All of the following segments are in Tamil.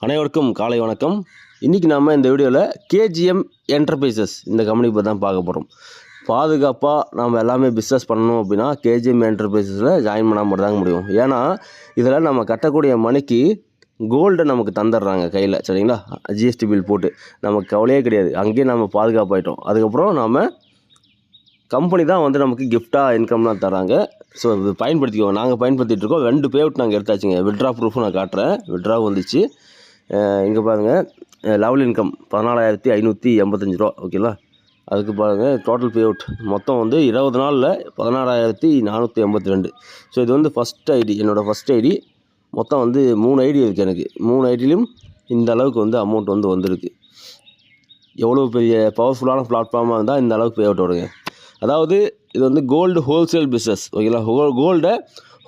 அனைவருக்கும் காலை வணக்கம். இன்றைக்கி நம்ம இந்த வீடியோவில் கேஜிஎம் என்டர்பிரைசஸ் இந்த கம்பெனி பற்றி தான் பார்க்க போகிறோம் பாதுகாப்பாக நம்ம எல்லாமே பிஸ்னஸ் பண்ணணும் அப்படின்னா கேஜிஎம் என்டர்பிரைசஸில் ஜாயின் பண்ணால் மட்டும் தாங்க முடியும். ஏன்னா இதில் நம்ம கட்டக்கூடிய மணிக்கு கோல்டை நமக்கு தந்துடுறாங்க கையில். சரிங்களா? ஜிஎஸ்டி பில் போட்டு. நமக்கு கவலையே கிடையாது. அங்கேயே நம்ம பாதுகாப்பாயிட்டோம். அதுக்கப்புறம் நம்ம கம்பெனி தான் வந்து நமக்கு கிஃப்டாக இன்கம்லாம் தராங்க. ஸோ இது பயன்படுத்திக்கோங்க. நாங்கள் பயன்படுத்திகிட்டு இருக்கோம். ரெண்டு பே அவுட் நாங்கள் எடுத்தாச்சுங்க. விட்ரா ப்ரூஃபும் நான் காட்டுறேன். விட்ரா வந்துச்சு. இங்கே பாருங்கள் லெவல் இன்கம் பதினாலாயிரத்தி ஐநூற்றி எண்பத்தஞ்சு ரூபா ஓகேங்களா அதுக்கு பாருங்கள் டோட்டல் பே அவுட் மொத்தம் வந்து இருபது நாளில் பதினாறாயிரத்தி நானூற்றி எண்பத்தி ரெண்டு. ஸோ இது வந்து ஃபஸ்ட் ஐடி என்னோடய ஃபஸ்ட் ஐடி மொத்தம் வந்து மூணு ஐடி இருக்குது எனக்கு. மூணு ஐடிலையும் இந்த அளவுக்கு வந்து அமௌண்ட் வந்து வந்திருக்கு. எவ்வளோ பெரிய பவர்ஃபுல்லான பிளாட்ஃபார்மாக இருந்தால் இந்த அளவுக்கு பே அவுட் வருங்க. அதாவது இது வந்து கோல்டு ஹோல்சேல் பிஸ்னஸ் ஓகேங்களா ஹோ கோல்டை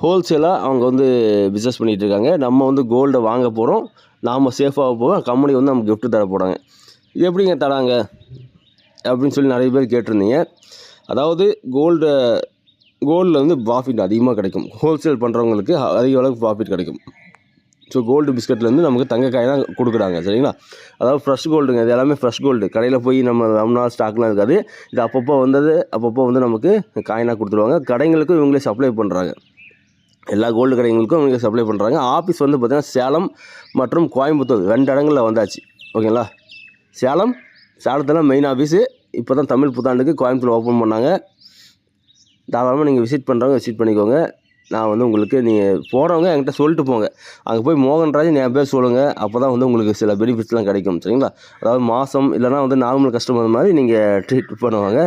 ஹோல்சேலாக அவங்க வந்து பிஸ்னஸ் பண்ணிகிட்டு இருக்காங்க நம்ம வந்து கோல்டை வாங்க போகிறோம் நாம் சேஃபாக போகிறோம் கம்பெனி வந்து நமக்கு கிஃப்ட்டு தர போகிறாங்க இது எப்படிங்க தராங்க? அப்படின்னு சொல்லி நிறைய பேர் கேட்டிருந்தீங்க. அதாவது கோல்டு கோல்டில் வந்து ப்ராஃபிட் அதிகமாக கிடைக்கும். ஹோல்சேல் பண்ணுறவங்களுக்கு அதிக அளவுக்கு ப்ராஃபிட் கிடைக்கும். ஸோ கோல்டு பிஸ்கட்லேருந்து நமக்கு தங்க காய் தான் கொடுக்குறாங்க. சரிங்களா? அதாவது ஃப்ரெஷ் கோல்டுங்க இது எல்லாமே ஃப்ரெஷ் கோல்டு கடையில் போய் நம்ம ரொம்ப நாள் ஸ்டாக்லாம் இருக்காது. இது அப்பப்போ வந்தது அப்பப்போ வந்து நமக்கு காயினாக கொடுத்துருவாங்க. கடைங்களுக்கும் இவங்களே சப்ளை பண்ணுறாங்க எல்லா கோல்டு கடைங்களுக்கும் அவங்க சப்ளை பண்ணுறாங்க ஆஃபீஸ் வந்து பார்த்திங்கன்னா சேலம் மற்றும் கோயம்புத்தூர் ரெண்டு இடங்களில் வந்தாச்சு. ஓகேங்களா? சேலம் சேலத்தில் மெயின் ஆஃபீஸு இப்போ தான் தமிழ் புத்தாண்டுக்கு கோயம்புத்தூர் ஓப்பன் பண்ணாங்க. தாராளமாக நீங்கள் விசிட் பண்ணுறவங்க விசிட் பண்ணிக்கோங்க. நான் வந்து உங்களுக்கு நீங்கள் போகிறவங்க என்கிட்ட சொல்லிட்டு போங்க. அங்கே போய் மோகன்ராஜ் என் பேர் சொல்லுங்கள் அப்போ தான் வந்து உங்களுக்கு சில பெனிஃபிட்ஸ்லாம் கிடைக்கும். சரிங்களா? அதாவது மாதம் இல்லைனா வந்து நார்மல் கஸ்டமர் மாதிரி நீங்கள் ட்ரீட் பண்ணுவாங்க.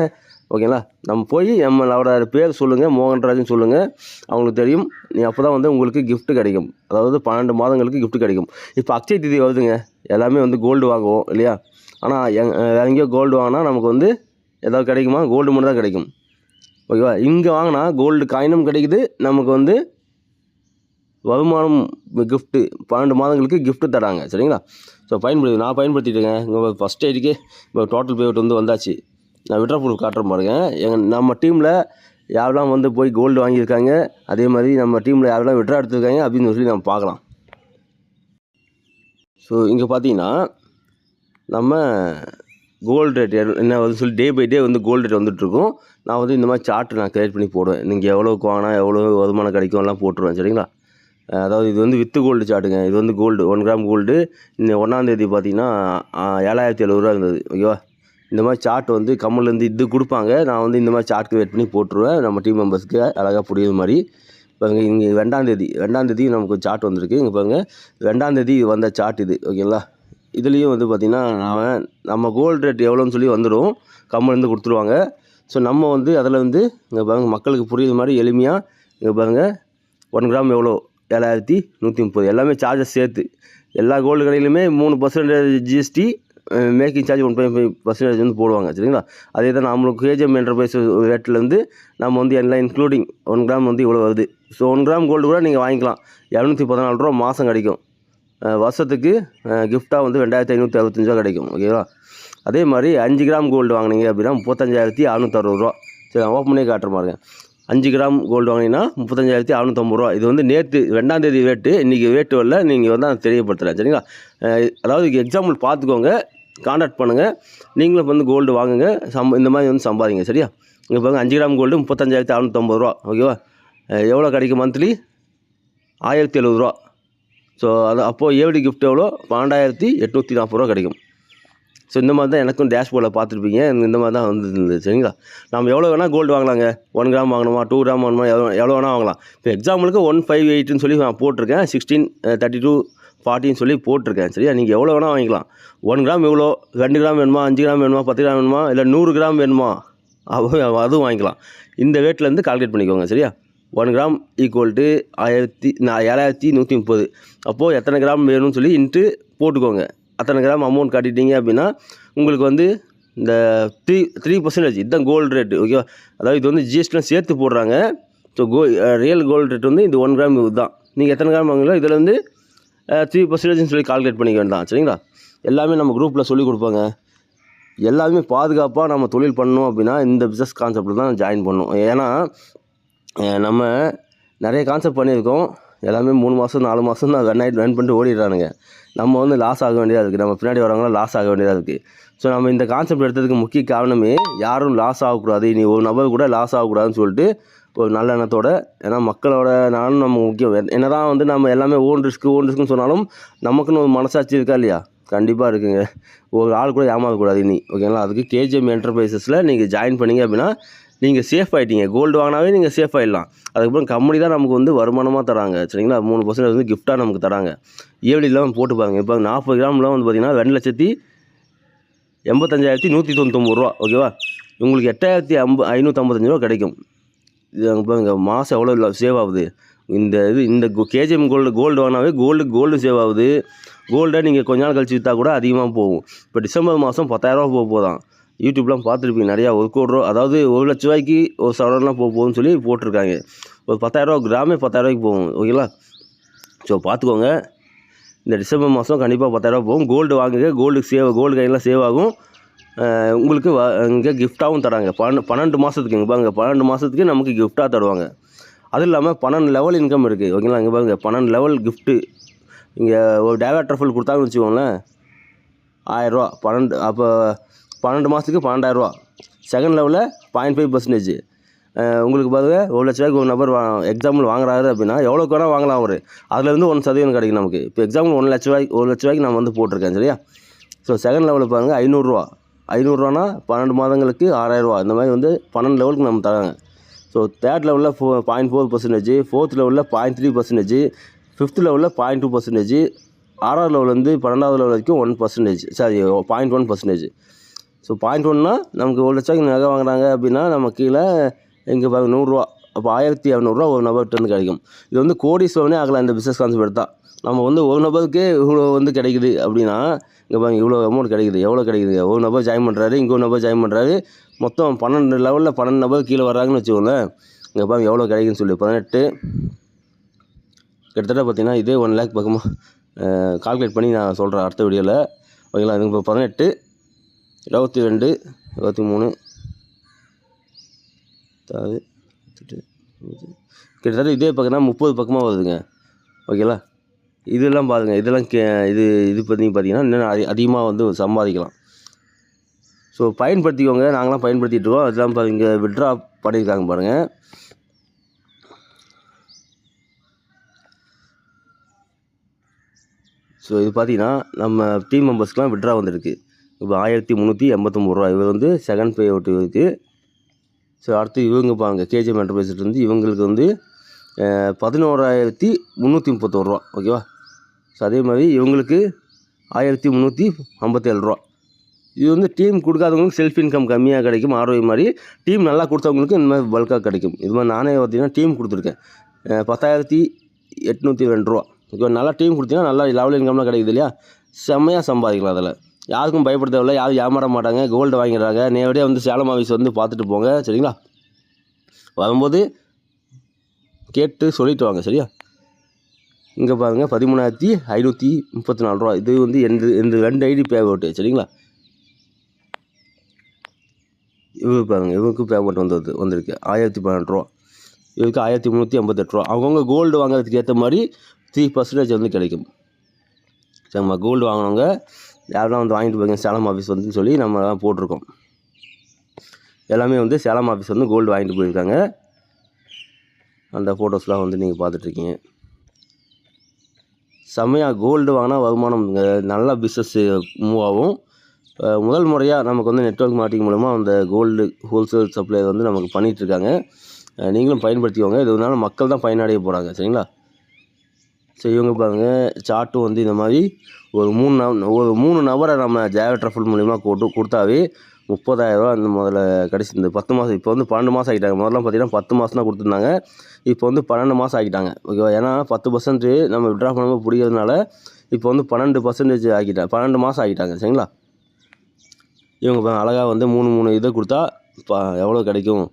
ஓகேங்களா? நம்ம போய் நம்மளோட பேர் சொல்லுங்கள் மோகன்ராஜ்னு சொல்லுங்கள் அவங்களுக்கு தெரியும். நீ அப்போ தான் வந்து உங்களுக்கு கிஃப்ட்டு கிடைக்கும். அதாவது பன்னெண்டு மாதங்களுக்கு கிஃப்ட்டு கிடைக்கும். இப்போ அக்ஷய திதி வருதுங்க. எல்லாமே வந்து கோல்டு வாங்குவோம் இல்லையா? ஆனால் எங் வேற எங்கேயோ கோல்டு வாங்கினா நமக்கு வந்து ஏதாவது கிடைக்குமா? கோல்டு மட்டும் தான் கிடைக்கும். ஓகேவா? இங்கே வாங்கினா கோல்டு காயினும் கிடைக்குது. நமக்கு வந்து வருமானம் கிஃப்ட்டு பன்னெண்டு மாதங்களுக்கு கிஃப்ட்டு தராங்க. சரிங்களா? ஸோ பயன்படுத்தி நான் பயன்படுத்திட்டேங்க இங்கே ஃபஸ்ட் ஐடிக்கு இப்போ டோட்டல் பேமெண்ட் வந்து வந்தாச்சு. நான் விட்ரா ப்ரூஃப் காட்டுறேன் பாருங்கள் எங்கள் நம்ம டீமில் யாரெல்லாம் வந்து போய் கோல்டு வாங்கியிருக்காங்க அதே மாதிரி நம்ம டீமில் யாரெல்லாம் விட்ரா எடுத்திருக்காங்க அப்படின்னு சொல்லி நம்ம பார்க்கலாம். ஸோ இங்கே பார்த்தீங்கன்னா நம்ம கோல்டு ரேட் என்ன வந்து சொல்லி டே பை டே வந்து கோல்டு ரேட் வந்துட்டுருக்கும். நான் வந்து இந்த மாதிரி சார்ட் நான் கிரியேட் பண்ணி போடுவேன். நீங்கள் எவ்வளோக்கு வாங்கினா எவ்வளோ வருமானம் கிடைக்கும் எல்லாம் போட்டுருவேன் சரிங்களா? அதாவது இது வந்து வித்து கோல்டு சார்ட்டுங்க இது வந்து கோல்டு ஒன் கிராம் கோல்டு இந்த ஒன்றாந்தேதி பார்த்தீங்கன்னா ஏழாயிரத்தி ஏழாயிரத்தி எழுபதுரூவா இருந்தது ஓகேவா இந்த மாதிரி சார்ட் வந்து கம்மல்லேருந்து இது கொடுப்பாங்க. நான் வந்து இந்த மாதிரி சார்ட்க்கு வெயிட் பண்ணி போட்டுருவேன். நம்ம டீம் மெம்பர்ஸ்க்கு அழகாக புரியுது மாதிரி. பாருங்க இங்கே ரெண்டாந்தேதி ரெண்டாந்தேதி நமக்கு சார்ட் வந்திருக்கு. இங்கே பாருங்கள் ரெண்டாந்தேதி வந்த சார்ட் இது ஓகேங்களா இதுலேயும் வந்து பார்த்திங்கன்னா நான் நம்ம கோல்டு ரேட் எவ்வளோன்னு சொல்லி வந்துடும் கம்மலேருந்து கொடுத்துருவாங்க. ஸோ நம்ம வந்து அதில் வந்து இங்கே பாருங்கள் மக்களுக்கு புரியுற மாதிரி எளிமையாக இங்கே பாருங்கள் ஒன் கிராம் எவ்வளோ? ஏழாயிரத்தி நூற்றி முப்பது. எல்லாமே சார்ஜஸ் சேர்த்து. எல்லா கோல்டு கடையிலுமே மூணு percentage GST making charge one point five percentage வந்து போடுவாங்க சரிங்களா? அதே தான் நம்மளுக்கு கேஜிஎம் என்டர்பிரைஸ் ரேட்லேருந்து நம்ம வந்து எல்லாம் இன்க்ளூடிங் ஒன் கிராம் வந்து இவ்வளோ வருது. ஸோ ஒன் கிராம் கோல்டு கூட நீங்கள் வாங்கிக்கலாம். இரநூத்தி பதினாலு ரூபா மாதம் கிடைக்கும். வருஷத்துக்கு கிஃப்ட்டாக வந்து ரெண்டாயிரத்தி ஐநூற்றி அறுபத்தஞ்சு ரூபா கிடைக்கும் ஓகேவா அதே மாதிரி அஞ்சு கிராம் கோல்டு வாங்குனீங்க அப்படின்னா முப்பத்தஞ்சாயிரத்தி அறுநூத்தறுபது ரூபா. சரி நான் ஓப்பன் பண்ணி காட்டுற பாருங்க. அஞ்சு கிராம் கோல்டு வாங்கினீங்கன்னா முப்பத்தஞ்சாயிரத்தி அறுநூத்தம்பது ரூபா. இது வந்து நேற்று ரெண்டாம் தேதி ரேட்டு இன்றைக்கி ரேட்டு வரல நீங்கள் வந்து அதை தெரியப்படுத்துகிறேன் சரிங்களா? அதாவது எக்ஸாம்பிள் பார்த்துக்கோங்க. காண்டாக்ட் பண்ணுங்கள் நீங்களும் வந்து கோல்டு வாங்குங்க. சம் இந்த மாதிரி வந்து சம்பாதிங்க சரியா? இங்கே பாருங்கள் அஞ்சு கிராம் கோல்டு முப்பத்தஞ்சாயிரத்தி அறநூற்றம்பது ரூபா ஓகேவா எவ்வளோ கிடைக்கும் மந்த்லி ஆயிரத்தி எழுபது ரூபா. ஸோ அது அப்போது ஏவடி கிஃப்ட் எவ்வளோ? பன்னெண்டாயிரத்தி எட்நூற்றி நாற்பது ரூபா கிடைக்கும். ஸோ இந்த மாதிரி தான் எனக்கும் டேஷ்போர்டில் பார்த்துருப்பீங்க. இந்த மாதிரி தான் வந்துருந்தது சரிங்களா? நம்ம எவ்வளோ வேணால் கோல்டு வாங்கலாங்க. ஒன் கிராம் வாங்கணுமா டூ கிராம் வாங்கணுமா எவ்வளோ எவ்வளோ வேணால் வாங்கலாம். இப்போ எக்ஸாம்பிளுக்கு ஒன் ஃபைவ் எயிட்னு சொல்லி நான் போட்டிருக்கேன். சிக்ஸ்டீன் தேர்ட்டி டூ ஃபார்ட்டின்னு சொல்லி போட்டிருக்கேன். சரியா? நீங்கள் எவ்வளோ வேணால் வாங்கிக்கலாம். ஒன் கிராம் எவ்வளோ? ரெண்டு கிராம் வேணுமா? அஞ்சு கிராம் வேணுமா? பத்து கிராம் வேணுமா? இல்லை நூறு கிராம் வேணுமா? அதுவும் வாங்கிக்கலாம். இந்த ரேட்லேருந்து கால்குலேட் பண்ணிக்கோங்க சரியா? ஒன் கிராம் ஈக்குவல் டு ஆயிரத்தி நான் ஏழாயிரத்தி நூற்றி முப்பது. அப்போது எத்தனை கிராம் வேணும்னு சொல்லி இன்ட்டு போட்டுக்கோங்க. அத்தனை கிராம் அமௌண்ட் காட்டிட்டீங்க அப்படின்னா உங்களுக்கு வந்து இந்த த்ரீ த்ரீ பர்சன்டேஜ் இதுதான் கோல்டு ரேட்டு ஓகேவா அதாவது இது வந்து ஜிஎஸ்டிலாம் சேர்த்து போடுறாங்க. So go real gold rate வந்து இந்த ஒன் கிராம் இதுதான். நீங்கள் எத்தனை கிராம் வாங்குங்களோ இதில் வந்து த்ரீ பர்சன்டேஜ்னு சொல்லி கால்குலேட் பண்ணிக்க வேண்டாம் சரிங்களா? எல்லாமே நம்ம குரூப்பில் சொல்லிக் கொடுப்பாங்க. எல்லாருமே பாதுகாப்பாக நம்ம தொழில் பண்ணணும் அப்படின்னா இந்த பிஸ்னஸ் கான்செப்டில் தான் ஜாயின் பண்ணணும். ஏன்னா நம்ம நிறைய கான்செப்ட் பண்ணியிருக்கோம். எல்லாமே மூணு மாதம் நாலு மாதம் தான் ரன் ஆகிட்டு ரன் பண்ணிட்டு ஓடிடுறானுங்க. நம்ம வந்து லாஸ் ஆக வேண்டியதாக இருக்குது நம்ம பின்னாடி வரவங்களாம் லாஸ் ஆக வேண்டியதாக இருக்குது ஸோ நம்ம இந்த கான்செப்ட் எடுத்ததுக்கு முக்கிய காரணமே யாரும் லாஸ் ஆகக்கூடாது. இனி ஒரு நபர் கூட லாஸ் ஆகக்கூடாதுன்னு சொல்லிட்டு ஒரு நல்ல எண்ணத்தோட ஏன்னா மக்களோட நானும் நம்ம முக்கியம். என்ன தான் வந்து நம்ம எல்லாமே ஓன் ரிஸ்க்கு ஓன் ரிஸ்க்குன்னு சொன்னாலும் நமக்குன்னு ஒரு மனசாட்சி இருக்கா இல்லையா? கண்டிப்பாக இருக்குங்க. ஒரு ஆள் கூட ஏமாறக்கூடாது இனி ஓகேங்களா அதுக்கு கேஜிஎம் என்டர்பிரைசஸில் நீங்கள் ஜாயின் பண்ணீங்க அப்படின்னா நீங்கள் சேஃப் ஆகிட்டீங்க கோல்டு வாங்கினாவே நீங்கள் சேஃப் ஆகிடலாம் அதுக்கப்புறம் கம்பெனி தான் நமக்கு வந்து வருமானமாக தராங்க சரிங்களா? மூணு பர்சன்ட் வந்து கிஃப்ட்டாக நமக்கு தராங்க. ஏழு இல்லாமல் போட்டு பாருங்க. இப்போ நாற்பது கிராம்லாம் வந்து பார்த்தீங்கன்னா ரெண்டு லட்சத்தி எண்பத்தஞ்சாயிரத்தி நூற்றி தொண்ணூத்தொம்பது ரூபா ஓகேவா உங்களுக்கு எட்டாயிரத்தி ஐம்ப ஐநூற்றம்பத்தஞ்சு ரூபா கிடைக்கும். இது அங்கே பாருங்க மாதம் எவ்வளோ இல்லை சேவ் ஆகுது. இந்த இது இந்த கேஜிஎம் கோல்டு கோல்டு வாங்கினாவே கோல்டு கோல்டு சேவ் ஆகுது. கோல்டை நீங்கள் கொஞ்ச நாள் கழிச்சு விற்றா கூட அதிகமாக போகும். இப்போ டிசம்பர் மாதம் பத்தாயிரரூவா போக போதான் யூடியூப்லாம் பார்த்துருப்பீங்க நிறையா ஒரு கோடி ரூபா அதாவது ஒரு லட்ச ரூபாய்க்கு ஒரு சவரன்லாம் போக போகும்னு சொல்லி போட்டிருக்காங்க. ஒரு பத்தாயிரரூவா கிராமே பத்தாயிரரூவாய்க்கு போகும் ஓகேங்களா ஸோ பார்த்துக்கோங்க. இந்த டிசம்பர் மாதம் கண்டிப்பாக பத்தாயிரரூவா போகும். கோல்டு வாங்குங்க கோல்டு சேவ் கோல்டு கையெல்லாம் சேவ் ஆகும். உங்களுக்கு வ இங்கே கிஃப்ட்டாகவும் தராங்க. பன்னெண்டு பன்னெண்டு மாதத்துக்கு இங்கே பாருங்க. பன்னெண்டு மாதத்துக்கு நமக்கு கிஃப்ட்டாக தருவாங்க. அதுவும் இல்லாமல் பன்னெண்டு லெவல் இன்கம் இருக்குது ஓகேங்களா இங்கே பாருங்கள் பன்னெண்டு லெவல் கிஃப்ட்டு இங்கே ஒரு டேவேட்டர் ஃபுல் கொடுத்தாங்கன்னு வச்சுக்கோங்களேன். ஆயிரரூவா பன்னெண்டு அப்போ பன்னெண்டு மாதத்துக்கு பன்னெண்டாயிரரூவா செகண்ட் லெவலில் பாயிண்ட் ஃபைவ் பர்சன்டேஜ் உங்களுக்கு பாருங்க. ஒரு லட்ச ரூபாய்க்கு ஒரு நபர் வா எக்ஸாம்பிள் வாங்குறாரு அப்படின்னா எவ்வளோக்கு வேணால் வாங்கலாம் அவர். அதுலேருந்து ஒன் சதவீதம் கிடைக்கும் நமக்கு. இப்போ எக்ஸாம்பிள் ஒன் லட்ச ரூபாய்க்கு ஒரு லட்ச ரூபாய்க்கு நான் வந்து போட்டிருக்கேன். சரியா? ஸோ செகண்ட் லெவலில் பாருங்கள் ஐநூறுரூவா ஐநூறுரூவானா பன்னெண்டு மாதங்களுக்கு ஆறாயிரரூவா இந்த மாதிரி வந்து பன்னெண்டு லெவலுக்கு நம்ம தராங்க. ஸோ தேர்ட் லெவலில் four point four percentage fourth லெவலில் பாயிண்ட் த்ரீ பர்சன்டேஜ் ஃபிஃப்த் லெவலில் பாயிண்ட் டூ பர்சன்டேஜ் ஆறாவது லெவலேருந்து வந்து பன்னெண்டாவது லெவல் வரைக்கும் one percentage sorry point one percentage so point ஒன்னா நமக்கு ஒரு லட்சம் நகை வாங்குறாங்க அப்படின்னா நம்ம கீழே இங்கே பாருங்க நூறுரூவா. அப்போ ஆயிரத்தி இரநூறுவா ஒரு நபர்கிட்ட கிடைக்கும். இது வந்து கோடீஸ்வரனே ஆகலாம் இந்த பிஸ்னஸ் கான்செப்ட் எடுத்தால் நம்ம வந்து ஒரு நபருக்கே இவ்வளோ வந்து கிடைக்குது அப்படின்னா இங்கே பாருங்க இவ்வளோ அமௌண்ட் கிடைக்குது. எவ்வளோ கிடைக்குது ஒரு நபர் ஜாயின் பண்ணுறாரு இன்னொரு நபர் ஜாயின் பண்ணுறாரு மொத்தம் பன்னெண்டு லெவலில் பன்னெண்டு நபர் கீழே வர்றாங்கன்னு வச்சுக்கோங்களேன். இங்கே பாருங்க எவ்வளோ கிடைக்குன்னு சொல்லி பதினெட்டு. கிட்டத்தட்ட பார்த்தீங்கன்னா இதே ஒன் லேக் பக்கமாக கால்குலேட் பண்ணி நான் சொல்கிறேன் அடுத்த வீடியோவில் ஓகேங்களா? அதுக்கு இப்போ பதினெட்டு இருபத்தி ரெண்டு இருபத்தி மூணு. கிட்டத்தட்ட இதே பக்கம்னா முப்பது பக்கமாக வருதுங்க. ஓகேங்களா? இதெல்லாம் பாருங்கள் இதெல்லாம் கே இது இது பண்ணி பார்த்தீங்கன்னா இன்னும் அதி அதிகமாக வந்து சம்பாதிக்கலாம். ஸோ பயன்படுத்திக்கோங்க நாங்களாம் பயன்படுத்திட்டு இருக்கோம் அதெல்லாம் பாருங்க இங்கே விட்ரா பண்ணியிருக்காங்க பாருங்கள் ஸோ இது பார்த்தீங்கன்னா நம்ம டீம் மெம்பர்ஸ்க்குலாம் விட்ரா வந்திருக்கு. இப்போ ஆயிரத்தி முந்நூற்றி எண்பத்தொம்பது ரூபா இவர் வந்து செகண்ட் பே அவுட் இருக்குது ஸோ அடுத்து இவங்க பாருங்க கேஜிஎம் என்டர்பிரைஸ்லேருந்து இவங்களுக்கு வந்து பதினோராயிரத்தி முந்நூற்றி முப்பத்தோரு ரூபா ஓகேவா ஸோ அதே மாதிரி இவங்களுக்கு ஆயிரத்தி முந்நூற்றி ஐம்பத்தேழு ரூபா. இது வந்து டீம் கொடுக்காதவங்களுக்கு செல்ஃப் இன்கம் கம்மியாக கிடைக்கும் ஆர்ஓஐ மாதிரி. டீம் நல்லா கொடுத்தவங்களுக்கு இந்த மாதிரி பல்காக கிடைக்கும். இது மாதிரி நானே பார்த்தீங்கன்னா டீம் கொடுத்துருக்கேன். பத்தாயிரத்தி எட்நூற்றி ரெண்டு ரூபா. இப்போ நல்லா டீம் கொடுத்தீங்கன்னா நல்லா லெவல் இன்கம்லாம் கிடைக்குது இல்லையா? செம்மையாக சம்பாதிக்கலாம் அதில். யாருக்கும் பயப்பட தேவையில்ல யாரும் ஏமாற மாட்டாங்க. கோல்டு வாங்கிடுறாங்க. நேரடியாக வந்து சேலம் ஆஃபீஸ் வந்து பார்த்துட்டு போங்க. சரிங்களா? வரும்போது கேட்டு சொல்லிட்டு வாங்க. சரியா? இங்கே பாருங்கள் பதிமூணாயிரத்தி ஐநூற்றி முப்பத்தி நாலு ரூபா இது வந்து எந்த எந்த ரெண்டு ஐடி பே அவுட்டு சரிங்களா? இவருக்கு பாருங்கள் இவருக்கு பேமெண்ட் வந்தது வந்திருக்கு. ஆயிரத்தி பன்னெண்டு ரூபா. இவருக்கு ஆயிரத்தி முந்நூற்றி ஐம்பத்தெட்டு ரூபா. அவங்கவுங்க கோல்டு வாங்குறதுக்கு ஏற்ற மாதிரி த்ரீ பர்சன்டேஜ் வந்து கிடைக்கும். சரிம்மா கோல்டு வாங்கினவங்க யாரெல்லாம் வந்து வாங்கிட்டு போங்க சேலம் ஆஃபீஸ் வந்து சொல்லி நம்ம எல்லாம் போட்டிருக்கோம். எல்லாமே வந்து சேலம் ஆஃபீஸ் வந்து கோல்டு வாங்கிட்டு போயிருக்காங்க. அந்த ஃபோட்டோஸ்லாம் வந்து நீங்கள் பார்த்துட்ருக்கீங்க செம்மையாக கோல்டு வாங்கினா வருமானம் நல்ல நல்லா மூவ் ஆகும். முதல் முறையாக நமக்கு வந்து நெட்வொர்க் மார்க்கெட்டிங் மூலமாக அந்த கோல்டு ஹோல்சேல் சப்ளை வந்து நமக்கு பண்ணிகிட்ருக்காங்க நீங்களும் பயன்படுத்திக்கோங்க. இதனால மக்கள் தான் பயனடைய போகிறாங்க சரிங்களா? ஸோ இவங்க பாருங்கள் சார்ட்டும் வந்து இந்த மாதிரி ஒரு மூணு ஒரு மூணு நபரை நம்ம ஜாவ ட்ரஃபல் மூலிமா கொடு கொடுத்தாவே முப்பதாயிரரூவா அந்த முதல்ல கடைசி இந்த பத்து மாதம் இப்போ வந்து பன்னெண்டு மாதம் ஆகிட்டாங்க. முதல்ல பார்த்தீங்கன்னா பத்து மாதம் தான் கொடுத்துருந்தாங்க. இப்போ வந்து பன்னெண்டு மாதம் ஆகிட்டாங்க. ஓகேவா? ஏன்னா பத்து பர்சன்ட் நம்ம விட்ரா பண்ணும்போது பிடிக்கிறதுனால இப்போ வந்து பன்னெண்டு பர்சன்டேஜ் ஆகிட்டாங்க பன்னெண்டு மாதம் ஆகிட்டாங்க. சரிங்களா? இவங்க அழகாக வந்து மூணு மூணு இதை கொடுத்தா இப்போ எவ்வளோ கிடைக்கும்?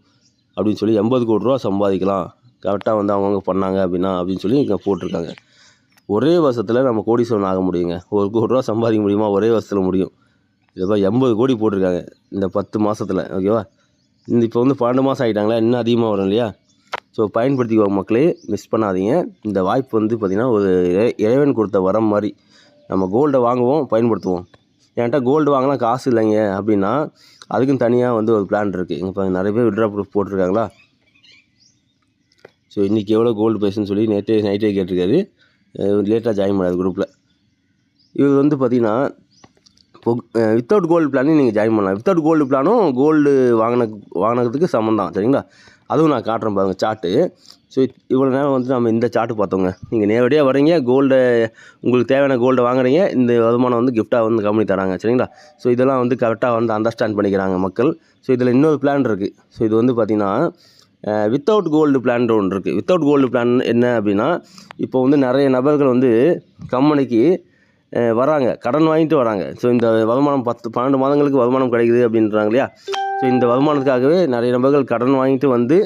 அப்படின்னு சொல்லி எண்பது கோடி ரூபா சம்பாதிக்கலாம். கரெக்டாக வந்து அவங்கவுங்க பண்ணாங்க அப்படின்னா அப்படின்னு சொல்லி இங்கே போட்டிருக்காங்க. ஒரே வருஷத்தில் நம்ம கோடீஸ்வரன் ஆக முடியுங்க. ஒரு கோடி ரூபா சம்பாதிக்க முடியுமா? ஒரே வருஷத்தில் முடியும். இதுப்பா எண்பது கோடி போட்டிருக்காங்க இந்த பத்து மாதத்தில் ஓகேவா இந்த இப்போ வந்து பன்னெண்டு மாதம் ஆகிட்டாங்களா இன்னும் அதிகமாக வரும் இல்லையா? ஸோ பயன்படுத்திக்குவாங்க மக்களே மிஸ் பண்ணாதீங்க. இந்த வாய்ப்பு வந்து பார்த்திங்கன்னா ஒரு இறை- இறைவன் கொடுத்த வரம் மாதிரி. நம்ம கோல்டை வாங்குவோம் பயன்படுத்துவோம். என்கிட்ட கோல்டு வாங்கினா காசு இல்லைங்க அப்படின்னா அதுக்கும் தனியாக வந்து ஒரு பிளான் இருக்குது இங்கே நிறைய பேர் விட்ரா ப்ரூஃப் போட்டிருக்காங்களா? ஸோ இன்றைக்கி எவ்வளோ கோல்டு பேசுன்னு சொல்லி நேற்றே நைட்டே கேட்டிருக்காரு. லேட்டாக ஜாயின் பண்ணாது குரூப்பில் இவர் வந்து பார்த்திங்கன்னா வித்தவுட் கோல்டு பிளானையும் நீங்கள் ஜாயின் பண்ணலாம். வித்தவுட் கோல்டு பிளானும் கோல்டு வாங்கின வாங்கினதுக்கு சமம் தான் சரிங்களா? அதுவும் நான் காட்டுறேன் பாருங்கள் சார்ட்டு ஸோ இவ்வளோ நேரம் வந்து நம்ம இந்த சார்ட்டு பார்த்தோங்க. நீங்கள் நேரடியாக வரீங்க கோல்டை உங்களுக்கு தேவையான கோல்டை வாங்குறீங்க இந்த வருமானம் வந்து கிஃப்ட்டாக வந்து கம்பெனி தராங்க சரிங்களா? ஸோ இதெல்லாம் வந்து கரெக்டாக வந்து அண்டர்ஸ்டாண்ட் பண்ணிக்கிறாங்க மக்கள். ஸோ இதில் இன்னொரு பிளான் இருக்குது ஸோ இது வந்து பார்த்திங்கன்னா வித்தவுட் கோல்டு பிளான் ஒன்று இருக்குது வித்தவுட் கோல்டு பிளான் என்ன அப்படின்னா இப்போ வந்து நிறைய நபர்கள் வந்து கம்பெனிக்கு வராங்க. கடன் வாங்கிட்டு வராங்க. ஸோ இந்த வருமானம் பத்து பன்னெண்டு மாதங்களுக்கு வருமானம் கிடைக்குது அப்படின்றாங்க இல்லையா? ஸோ இந்த வருமானத்துக்காகவே நிறைய நபர்கள் கடன் வாங்கிட்டு வந்து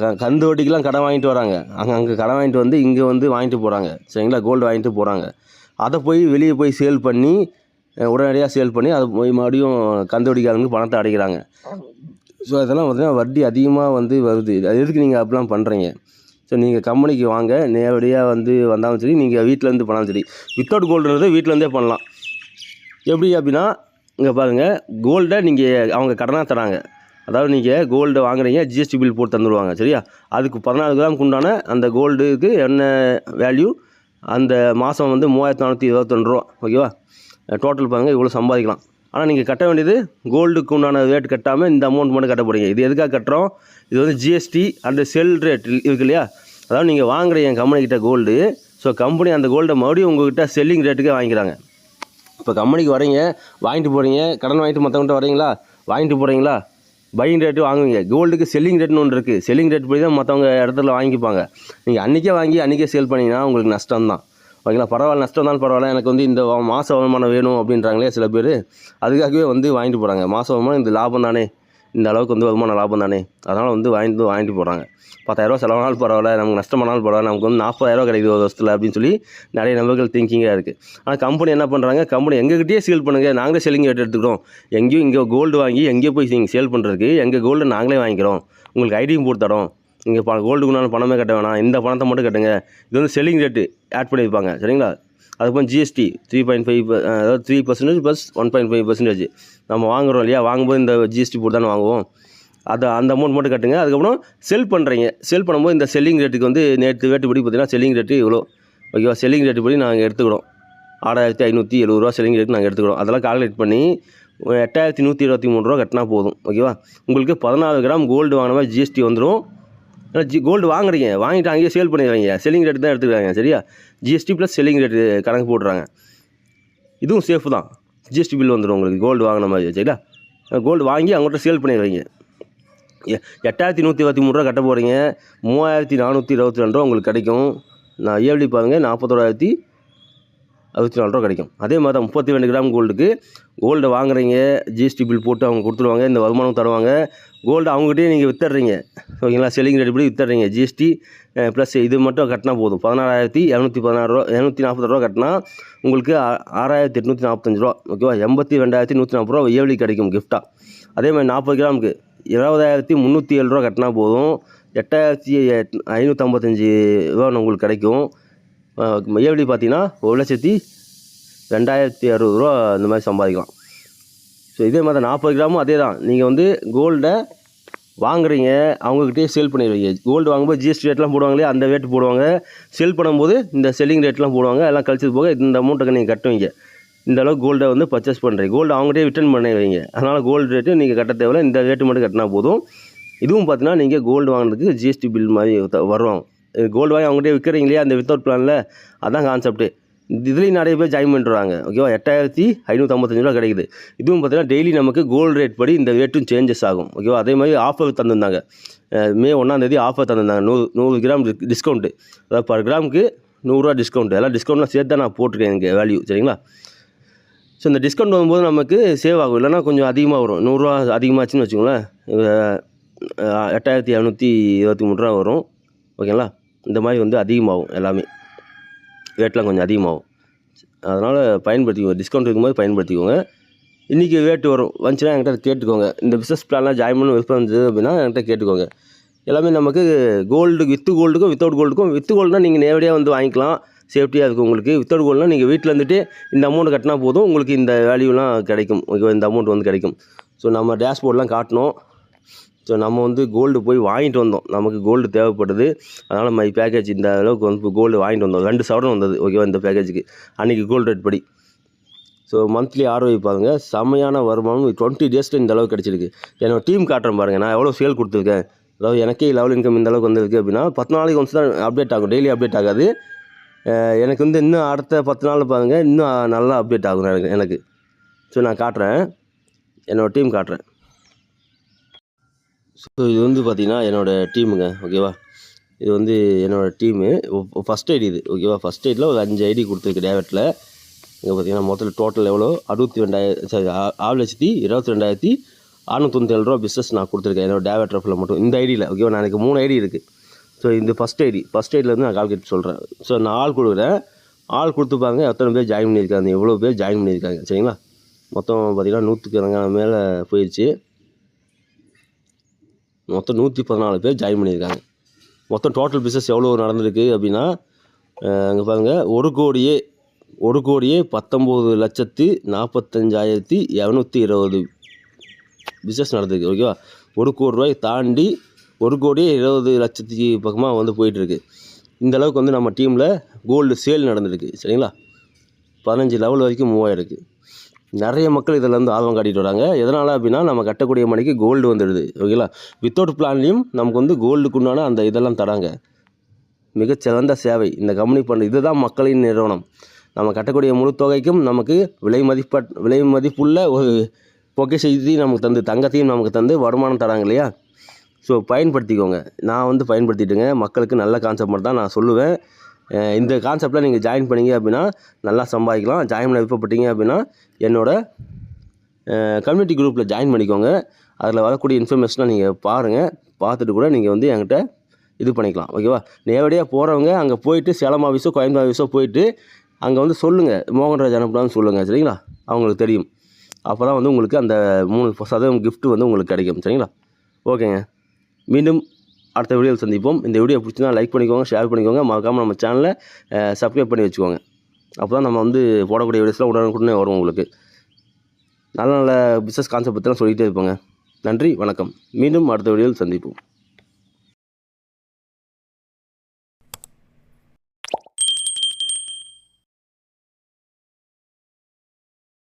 க- கந்து வட்டிக்கெலாம் கடன் வாங்கிட்டு வராங்க. அங்கே அங்கே கடன் வாங்கிட்டு வந்து இங்கே வந்து வாங்கிட்டு போகிறாங்க சரிங்களா? கோல்டு வாங்கிட்டு போகிறாங்க அதை போய் வெளியே போய் சேல் பண்ணி உடனடியாக சேல் பண்ணி அதை போய் மறுபடியும் கந்து வட்டிக்காரங்க பணத்தை அடைக்கிறாங்க. ஸோ அதெல்லாம் பார்த்தீங்கன்னா வட்டி அதிகமாக வந்து வருது. அது எதுக்கு நீங்கள் அப்படிலாம் பண்ணுறீங்க ஸோ நீங்கள் கம்பெனிக்கு வாங்க நேரடியாக வந்து வந்தாலும் சரி நீங்கள் வீட்டிலேருந்து பண்ணாலும் சரி. வித்தவுட் கோல்டுன்றது வீட்டிலேருந்தே பண்ணலாம். எப்படி அப்படின்னா இங்கே பாருங்கள் கோல்டை நீங்கள் அவங்க கடனாக தராங்க. அதாவது நீங்கள் கோல்டு வாங்குறீங்க ஜிஎஸ்டி பில் போட்டு தந்துடுவாங்க சரியா? அதுக்கு பதினாலு கிராமுக்கு உண்டான அந்த கோல்டுக்கு என்ன வேல்யூ அந்த மாதம் வந்து மூவாயிரத்து நானூற்றி இருபத்தொன்று ரூபா ஓகேவா டோட்டல் பாருங்கள் இவ்வளோ சம்பாதிக்கலாம். ஆனால் நீங்கள் கட்ட வேண்டியது கோல்டுக்கு உண்டான ரேட் கட்டாமல் இந்த அமௌண்ட் மட்டும் கட்ட போகிறீங்க இது எதுக்காக கட்டுறோம்? இது வந்து ஜிஎஸ்டி அண்டு செல் ரேட் இருக்கு இல்லையா? அதாவது நீங்கள் வாங்குகிற என் கம்பெனிக்கிட்ட கோல்டு ஸோ கம்பெனி அந்த கோல்டை மறுபடியும் உங்கள்கிட்ட செல்லிங் ரேட்டுக்கே வாங்கிக்கிறாங்க. இப்போ கம்பெனிக்கு வரீங்க வாங்கிட்டு போகிறீங்க கடன் வாங்கிட்டு மற்றவங்கள்ட்ட வரீங்களா? வாங்கிட்டு போகிறீங்களா பையிங் ரேட்டு வாங்குவீங்க. கோல்டுக்கு செல்லிங் ரேட்னு ஒன்று இருக்குது செல்லிங் ரேட் போய் தான் மற்றவங்க இடத்துல வாங்கிப்பாங்க. நீங்கள் அன்றைக்கே வாங்கி அன்றைக்கே சேல் பண்ணிங்கன்னா உங்களுக்கு நஷ்டம் தான் ஓகேங்களா பரவாயில்ல நஷ்டம் தான் பரவாயில்ல எனக்கு வந்து இந்த மாத வருமானம் வேணும் அப்படின்றாங்களே சில பேர். அதுக்காகவே வந்து வாங்கிட்டு போகிறாங்க மாத வருமானம் இந்த லாபம் தானே. இந்த அளவுக்கு வந்து வருமானம் லாபம் தானே. அதனால் வந்து வாங்கிட்டு வாங்கிட்டு போகிறாங்க பத்தாயிரரூவா செலவானாலும் பரவாயில்ல நமக்கு நஷ்டமானாலும் பரவாயில்ல நமக்கு வந்து நாற்பதாயிரரூவா கிடைக்குது ஒரு வருஷத்தில் அப்படின்னு சொல்லி நிறைய நபர்கள் திங்கிங்காக இருக்குது ஆனால் கம்பெனி என்ன பண்ணுறாங்க கம்பெனி எங்ககிட்டயே சேல் பண்ணுங்கள் நாங்களே செல்லிங் ரேட் எடுத்துக்கிறோம். எங்கேயும் இங்கே கோல்டு வாங்கி எங்கேயோ போய் நீங்கள் சேல் பண்ணுறதுக்கு எங்கள் கோல்டு நாங்களே வாங்கிக்கிறோம். உங்களுக்கு ஐடியும் போட்டு தரோம். நீங்கள் ப கோல்டுக்குனாலும் பணமே கட்ட வேணாம். இந்த பணத்தை மட்டும் கட்டுங்க. இது வந்து செல்லிங் ரேட்டு ஆட் பண்ணியிருப்பாங்க சரிங்களா? அதுக்கப்புறம் ஜிஎஸ்டி த்ரீ பாயிண்ட் ஃபைவ் அதாவது three percentage plus one point five percentage நம்ம வாங்குறோம் இல்லையா? வாங்கும்போது இந்த ஜிஎஸ்டி போட்டு தானே வாங்குவோம். அதை அந்த அமௌண்ட் மட்டும் கட்டுங்க. அதுக்கப்புறம் செல் பண்ணுறீங்க செல் பண்ணும்போது இந்த செல்லிங் ரேட்டுக்கு வந்து நேற்று வேட்டுப்படி பார்த்தீங்கன்னா செல்லிங் ரேட்டு இவ்வளோ ஓகேவா செல்லிங் ரேட்டு படி நாங்கள் எடுத்துக்கிறோம். ஆறாயிரத்தி ஐநூற்றி எழுபது ரூபா செல்லிங் ரேட் நாங்கள் எடுத்துக்கிறோம். அதெல்லாம் கால்குலேட் பண்ணி எட்டாயிரத்தி நூற்றி இருபத்தி மூணு ரூபா கட்டினா போதும். ஓகேவா உங்களுக்கு பதினாலு கிராம் கோல்டு வாங்கின மாதிரி ஜிஎஸ்டி வந்துடும் ஏன்னா ஜி கோல்டு வாங்குறீங்க வாங்கிட்டு அங்கேயே சேல் பண்ணிடுறீங்க. செல்லிங் ரேட்டு தான் எடுத்துக்கிறாங்க சரியா? ஜிஎஸ்டி ப்ளஸ் செல்லிங் ரேட்டு கணக்கு போட்டுறாங்க. இதுவும் சேஃப் தான். ஜிஎஸ்டி பில் வந்துடும் உங்களுக்கு. கோல்டு வாங்கின மாதிரி சரிங்களா கோல்டு வாங்கி அவங்கள்ட்ட சேல் பண்ணிடுறீங்க. எ- எட்டாயிரத்தி நூற்றி இருபத்தி மூணு ரூபா கட்ட போகிறீங்க மூவாயிரத்தி நானூற்றி இருபத்தி ரெண்டு ரூபா உங்களுக்கு கிடைக்கும். நான் இயர்லி பாருங்கள் நாற்பத்தோராயிரத்தி அறுபத்தி நாலு ரூபா கிடைக்கும். அதே மாதிரி தான் முப்பத்தி ரெண்டு கிராம் கோல்டுக்கு கோல்டை வாங்குறீங்க ஜிஎஸ்டி பில் போட்டு அவங்க கொடுத்துருவாங்க இந்த வருமானம் தருவாங்க. கோல்டு அவங்ககிட்டயே நீங்கள் வித்துடுறீங்க. ஓகேங்களா செல்லிங் ரேட் படி வித்துடுறீங்க. ஜிஎஸ்டி ப்ளஸ் இது மட்டும் கட்டினா போதும். பதினாறாயிரத்தி இரநூத்தி பதினாறு ரூபா இரநூத்தி நாற்பது ரூபா கட்டினா உங்களுக்கு ஆறாயிரத்தி எட்நூற்றி நாற்பத்தஞ்சு ரூபா. ஓகேவா எண்பத்தி ரெண்டாயிரத்தி நூற்றி நாற்பது ரூபா இயர்லி கிடைக்கும் கிஃப்ட்டாக அதே மாதிரி நாற்பது கிராமுக்கு இருபதாயிரத்தி முந்நூற்றி ஏழு ரூபா கட்டினா போதும். எட்டாயிரத்தி எட் ஐநூற்றம்பத்தஞ்சு ரூபா உங்களுக்கு கிடைக்கும். இயர்லி பார்த்தீங்கன்னா ஒரு லட்சத்தி ரெண்டாயிரத்தி அறுபது ரூபா இந்த மாதிரி சம்பாதிக்கலாம். ஸோ இதே மாதிரி தான் நாற்பது கிராமும் அதே தான். நீங்கள் வந்து கோல்டை வாங்குறீங்க அவங்கக்கிட்டே சேல் பண்ணிடுவீங்க. கோல்டு வாங்கும்போது ஜிஎஸ்டி ரேட்லாம் போடுவாங்களே அந்த ரேட் போடுவாங்க. செல் பண்ணும்போது இந்த செல்லிங் ரேட்லாம் போடுவாங்க எல்லாம் கழிச்சது போக இந்த அமௌண்ட்டுக்கு நீங்கள் கட்டுவீங்க. இந்த அளவுக்கு கோல்டை வந்து பர்ச்சேஸ் பண்ணுறீங்க கோல்டு அவங்ககிட்டே ரிட்டர்ன் பண்ணி வைங்க அதனால் கோல்டு ரேட்டு நீங்கள் கட்ட தேவையில்ல இந்த ரேட்டு மட்டும் கட்டினா போதும். இதுவும் பார்த்தீங்கன்னா நீங்கள் கோல்டு வாங்குறதுக்கு ஜிஎஸ்டி பில் மாதிரி த- வரும் கோல்டு வாங்கி அவங்ககிட்டே விற்கிறீங்க இல்லையா அந்த வித்தவுட் பிளானில் அதான் கான்செப்ட்டு இதுலேயும் நிறைய பேர் ஜாயின் பண்ணுறாங்க ஓகேவா எட்டாயிரத்தி ஐநூற்றம்பத்தஞ்சு ரூபா கிடைக்குது. இதுவும் பார்த்தீங்கன்னா டெய்லி நமக்கு கோல்டு ரேட் படி இந்த ரேட்டும் சேஞ்சஸ் ஆகும். ஓகேவா அதே மாதிரி ஆஃபர் தந்திருந்தாங்க. மே ஒன்றாந்தேதி ஆஃபர் தந்திருந்தாங்க. நூறு நூறு கிராம் டிஸ்கவுண்ட்டு அதாவது பர் கிராமுக்கு நூறுரூவா டிஸ்கவுண்ட் எல்லாம் டிஸ்கவுண்ட்லாம் சேர்த்து தான் நான் போட்டிருக்கேன் எனக்கு வேல்யூ சரிங்களா? ஸோ இந்த டிஸ்கவுண்ட் வரும்போது நமக்கு சேவ் ஆகும். இல்லைன்னா கொஞ்சம் அதிகமாக வரும். நூறுரூவா அதிகமாச்சுன்னு வச்சுக்கோங்களேன். எட்டாயிரத்தி இரநூத்தி இருபத்தி மூணு ரூபா வரும். ஓகேங்களா இந்த மாதிரி வந்து அதிகமாகும் எல்லாமே. ரேட்லாம் கொஞ்சம் அதிகமாகும். அதனால் பயன்படுத்திக்கோங்க. டிஸ்கவுண்ட் இருக்கும்போது பயன்படுத்திக்கோங்க. இன்றைக்கி ரேட்டு வரும். வந்துச்சுன்னா என்கிட்ட கேட்டுக்கோங்க. இந்த பிஸ்னஸ் பிளான்லாம் ஜாயின் பண்ண விருப்பம் இருந்தது அப்படின்னா என்கிட்ட கேட்டுக்கோங்க. எல்லாமே நமக்கு கோல்டு வித்து கோல்டுக்கும் வித்தவுட் கோல்டுக்கும் வித்து கோல்டுனா நீங்கள் நேரடியாக வந்து வாங்கிக்கலாம். சேஃப்டியாக இருக்கும் உங்களுக்கு. வித்தவுட் கோல்டுனா நீங்கள் வீட்டில் இருந்துட்டு இந்த அமௌண்ட் கட்டினா போதும். உங்களுக்கு இந்த வேல்யூலாம் கிடைக்கும். ஓகே இந்த அமௌண்ட் வந்து கிடைக்கும். ஸோ நம்ம டேஷ்போர்ட்லாம் காட்டணும். ஸோ நம்ம வந்து கோல்டு போய் வாங்கிட்டு வந்தோம். நமக்கு கோல்டு தேவைப்படுது. அதனால் மை பேக்கேஜ் இந்த அளவுக்கு வந்து கோல்டு வாங்கிட்டு வந்தோம். ரெண்டு சவரன் வந்தது. ஓகேவா இந்த பேக்கேஜுக்கு அன்றைக்கி கோல்டு ரேட் படி. ஸோ மந்த்லி ஆர்ஓஐ பாருங்க. செமையான வருமானம். டுவெண்ட்டி டேஸில் இந்த அளவுக்கு கிடச்சிருக்கு. என்னோட டீம் காட்டுறேன் பாருங்கள் நான் எவ்வளோ சேல் கொடுத்துருக்கேன்? அதாவது எனக்கே லெவல் இன்கம் இந்த அளவுக்கு வந்திருக்கு அப்படின்னா பத்து நாளைக்கு ஒன்ஸ் தான் அப்டேட் ஆகும். டெய்லி அப்டேட் ஆகாது. எனக்கு வந்து இன்னும் அடுத்த பத்து நாள் பாருங்கள் இன்னும் நல்லா அப்டேட் ஆகும் எனக்கு. எனக்கு. ஸோ நான் காட்டுறேன். என்னோடய டீம் காட்டுறேன். ஸோ இது வந்து பார்த்திங்கன்னா என்னோடய டீமுங்க ஓகேவா இது வந்து என்னோடய டீமு. ஃபஸ்ட் ஐடி இது ஓகேவா ஃபஸ்ட் ஐடியில் ஒரு அஞ்சு ஐடி கொடுத்துருக்கு டேவட்டில் இங்கே பார்த்தீங்கன்னா மொத்தத்தில் டோட்டல் எவ்வளோ? அறுபத்தி ரெண்டாயிரம் சாரி ஆ- ஆறு லட்சத்தி இருபத்தி ரெண்டாயிரத்தி அறுநூத்தொண்ணூற்றி ஏழு ரூபா பிஸ்னஸ் நான் கொடுத்துருக்கேன் என்னோட டேவட் ரஃபில் மட்டும். இந்த ஐடியில் ஓகேவா நான் எனக்கு மூணு ஐடி இருக்குது ஸோ இந்த ஃபஸ்ட் ஐடி ஃபஸ்ட் ஐடியிலேருந்து நான் கால்குலேட் சொல்கிறேன் ஸோ நான் ஆள் கொடுக்குறேன். ஆள் கொடுத்துப்பாங்க. எத்தனை பேர் ஜாயின் பண்ணியிருக்காங்க? எவ்வளோ பேர் ஜாயின் பண்ணியிருக்காங்க? சரிங்களா? மொத்தம் பார்த்திங்கன்னா நூற்றுக்கு இறங்கான மேலே போயிடுச்சு மொத்தம் நூற்றி பதினாலு பேர் ஜாயின் பண்ணியிருக்காங்க. மொத்தம் டோட்டல் பிஸ்னஸ் எவ்வளோ நடந்திருக்கு அப்படின்னா அங்கே பாருங்கள் ஒரு கோடியே ஒரு கோடியே பத்தொம்போது லட்சத்தி நாற்பத்தஞ்சாயிரத்தி இரநூத்தி இருபது பிஸ்னஸ் நடந்திருக்கு ஓகேவா ஒரு கோடி ரூபாய் தாண்டி ஒரு கோடியே இருபது லட்சத்துக்கு பக்கமாக வந்து போயிட்டுருக்கு. இந்த அளவுக்கு வந்து நம்ம டீமில் கோல்டு சேல் நடந்திருக்கு சரிங்களா? பதினஞ்சு லெவல் வரைக்கும் மூவாயிருக்கு நிறைய மக்கள் இதில் வந்து ஆர்வம் காட்டிட்டு வராங்க. எதனால் அப்படின்னா நம்ம கட்டக்கூடிய மணிக்கு கோல்டு வந்துடுது. ஓகேங்களா? வித்தவுட் பிளான்லேயும் நமக்கு வந்து கோல்டுக்கு உண்டான அந்த இதெல்லாம் தராங்க. மிகச்சிறந்த சேவை. இந்த கம்பெனி பண்ண இதுதான் மக்களின் நிறுவனம். நம்ம கட்டக்கூடிய முழு தொகைக்கும் நமக்கு விலை மதிப்ப விலை மதிப்புள்ள ஒரு பொக்கிஷத்தையும் நமக்கு தந்து தங்கத்தையும் நமக்கு தந்து வருமானம் தராங்க இல்லையா? ஸோ பயன்படுத்திக்கோங்க. நான் வந்து பயன்படுத்திட்டுங்க மக்களுக்கு நல்ல கான்செப்ட் மட்டும் தான் நான் சொல்லுவேன். இந்த கான்செப்டில் நீங்கள் ஜாயின் பண்ணீங்க அப்படின்னா நல்லா சம்பாதிக்கலாம். ஜாயின் பண்ண விருப்பப்பட்டீங்க அப்படின்னா என்னோடய கம்யூனிட்டி குரூப்பில் ஜாயின் பண்ணிக்கோங்க. அதில் வரக்கூடிய இன்ஃபர்மேஷனை நீங்கள் பாருங்கள் பார்த்துட்டு கூட நீங்கள் வந்து என்கிட்ட இது பண்ணிக்கலாம். ஓகேவா நேரடியாக போகிறவங்க அங்கே போயிட்டு சேலம் ஆஃபீஸோ கோயம்புத்தூர் ஆஃபீஸோ போயிட்டு அங்கே வந்து சொல்லுங்கள் மோகன்ராஜ் அனுப்புனான்னு சொல்லுங்கள் சரிங்களா? அவங்களுக்கு தெரியும். அப்போ தான் வந்து உங்களுக்கு அந்த மூணு சதவீதம் கிஃப்ட்டு வந்து உங்களுக்கு கிடைக்கும் சரிங்களா? ஓகேங்க மீண்டும் அடுத்த வீடியோவில் சந்திப்போம். இந்த வீடியோ பிடிச்சிருந்தா லைக் பண்ணிக்கோங்க ஷேர் பண்ணிக்கோங்க. மறக்காமல் நம்ம சேனலை சப்ஸ்கிரைப் பண்ணி வச்சுக்கோங்க. அப்போ தான் நம்ம வந்து போடக்கூடிய வீடியோஸ்லாம் உடனுக்குடனே வரும் உங்களுக்கு. நல்ல நல்ல பிஸ்னஸ் கான்செப்ட் பற்றிலாம் சொல்லிகிட்டே இருப்போங்க. நன்றி வணக்கம். மீண்டும் அடுத்த வீடியோவில் சந்திப்போம்.